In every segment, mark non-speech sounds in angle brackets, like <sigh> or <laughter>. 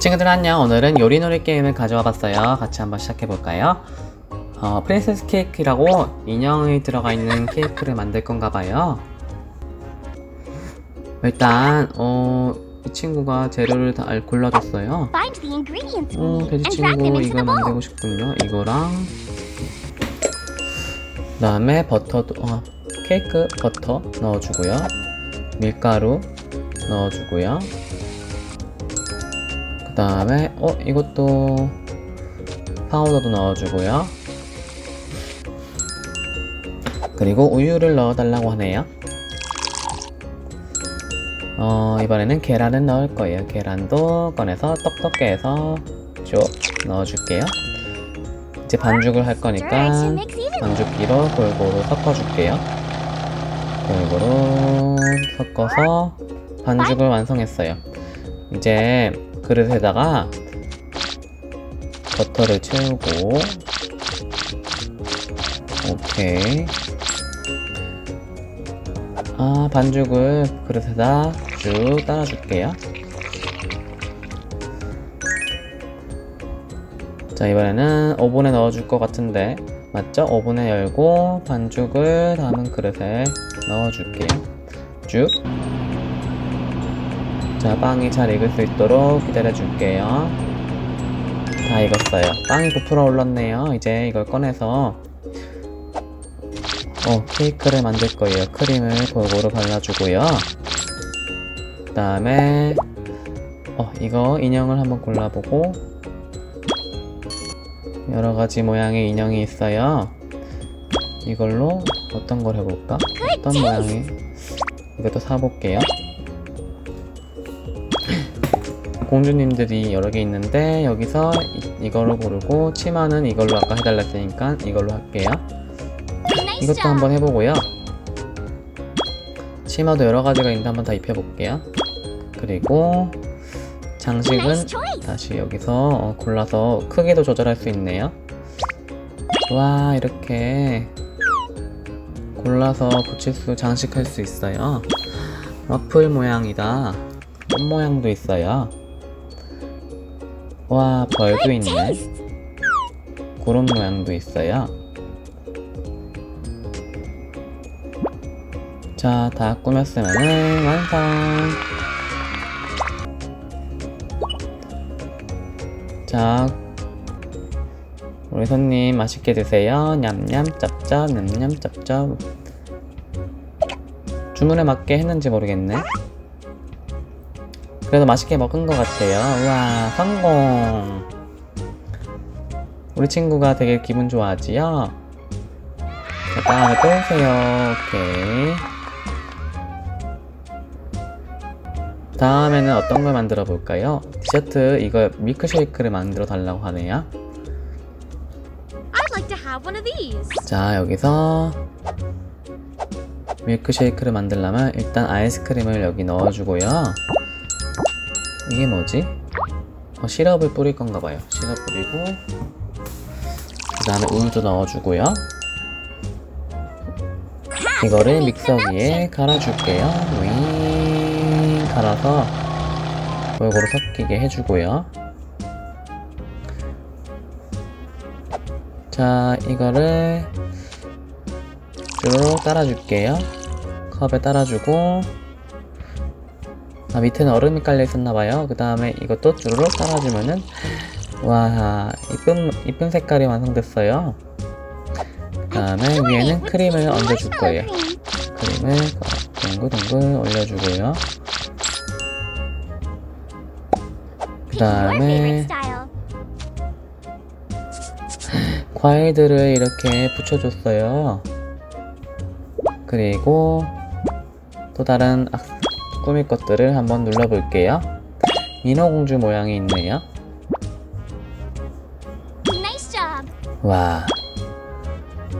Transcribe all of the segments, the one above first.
친구들 안녕. 오늘은 요리놀이 게임을 가져와 봤어요. 같이 한번 시작해 볼까요? 어, 프린세스 케이크라고 인형이 들어가 있는 케이크를 만들 건가 봐요. 일단 어, 이 친구가 재료를 다 골라줬어요. 어, 돼지 친구 bowl. 만들고 싶군요. 이거랑 그 다음에 버터도 어, 케이크 버터 넣어주고요. 밀가루 넣어주고요. 그 다음에 어 이것도 파우더도 넣어주고요. 그리고 우유를 넣어달라고 하네요. 어 이번에는 계란을 넣을 거예요. 계란도 꺼내서 떡떡게 해서 쭉 넣어줄게요. 이제 반죽을 할 거니까. 반죽기로 골고루 섞어줄게요. 골고루 섞어서 반죽을 완성했어요. 이제 그릇에다가 버터를 채우고 오케이. 아 반죽을 그릇에다 쭉 따라줄게요. 자 이번에는 오븐에 넣어줄 것 같은데 맞죠? 오븐에 열고 반죽을 담은 그릇에 넣어줄게요. 쭉 자, 빵이 잘 익을 수 있도록 기다려줄게요. 다 익었어요. 빵이 부풀어 올랐네요. 이제 이걸 꺼내서 어, 케이크를 만들 거예요. 크림을 골고루 발라주고요. 그 다음에 어, 이거 인형을 한번 골라보고 여러 가지 모양의 인형이 있어요. 이걸로 어떤 걸 해볼까? 어떤 모양이? 이것도 사볼게요. 공주님들이 여러 개 있는데 여기서 이, 이걸로 고르고 치마는 이걸로 아까 해달라 했으니까 이걸로 할게요. 이것도. 한번 해보고요. 치마도 여러 가지가 있는데 한번 다 입혀볼게요. 그리고 장식은. 다시 여기서 어, 골라서 크기도 조절할 수 있네요. 와 이렇게 골라서 붙일 수 장식할 수 있어요. 와플 모양이다 꽃 모양도 있어요. 와 벌도 Good 있네. 구름 모양도 있어요. 자 다 꾸몄으면 완성. 자 우리 손님 맛있게 드세요. 냠냠 짭짭 냠냠 짭짭 주문에 맞게 했는지 모르겠네 그래도 맛있게 먹은 것 같아요. 우와 성공. 우리 친구가 되게 기분 좋아하지요? 자 다음에 또 오세요. 오케이. 다음에는 어떤 걸 만들어 볼까요? 디저트 이거 밀크쉐이크를 만들어 달라고 하네요. 자 여기서 밀크쉐이크를 만들려면 일단 아이스크림을 여기 넣어주고요 이게 뭐지? 어, 시럽을 뿌릴 건가 봐요. 시럽 뿌리고 그 다음에 우유도 넣어주고요. 이거를 믹서기에 갈아줄게요. 윙! 갈아서 골고루 섞이게 해주고요. 자 이거를 쭉 따라줄게요. 컵에 따라주고 아 밑에는 얼음이 깔려 있었나봐요 그 다음에 이것도 주르륵 따라주면은 와 이쁜 이쁜 색깔이 완성됐어요 그 다음에 위에는 크림을 얹어줄 거예요 크림을 동글동글 올려주고요 그 다음에. 과일들을 이렇게 붙여줬어요. 그리고 또 다른 악- 꾸밀 것들을 한번 눌러볼게요. 민호공주 모양이 있네요. 와.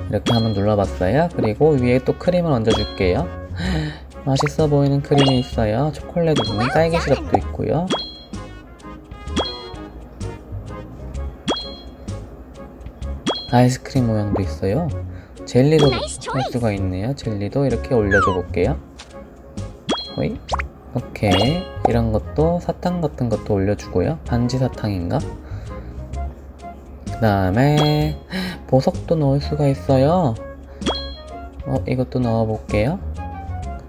이렇게 한번 눌러봤어요. 그리고 위에 또 크림을 얹어줄게요. <gasps> 맛있어 보이는 크림이 있어요. 초콜릿 있는 딸기 시럽도 있고요. 아이스크림 모양도 있어요. 젤리도 할. 수가 있네요. 젤리도 이렇게 올려줘 볼게요. 호이. 오케이. 이런 것도 사탕 같은 것도 올려주고요. 반지 사탕인가? 그 다음에 보석도 넣을 수가 있어요. 어, 이것도 넣어볼게요.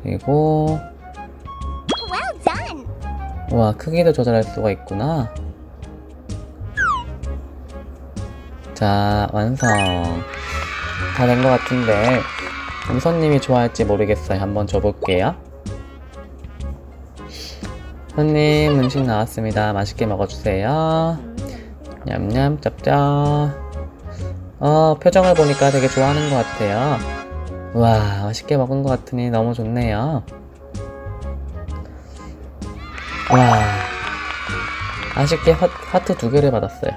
그리고. 와 크기도 조절할 수가 있구나. 자 완성. 다 된 것 같은데 음선님이 좋아할지 모르겠어요. 한번 줘볼게요. 손님 음식 나왔습니다. 맛있게 먹어주세요. 냠냠 짭짭. 어 표정을 보니까 되게 좋아하는 것 같아요. 와 맛있게 먹은 것 같으니 너무 좋네요. 와 아쉽게 하, 하트 두 개를 받았어요.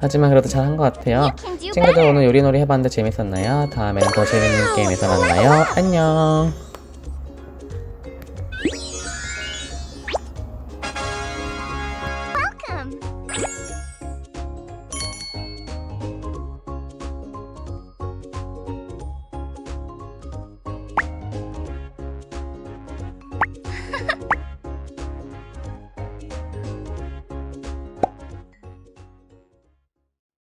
하지만 그래도 잘한 것 같아요. Do 친구들. 오늘 요리놀이 해봤는데 재밌었나요? 다음에는 더 재밌는 게임에서 만나요. 안녕.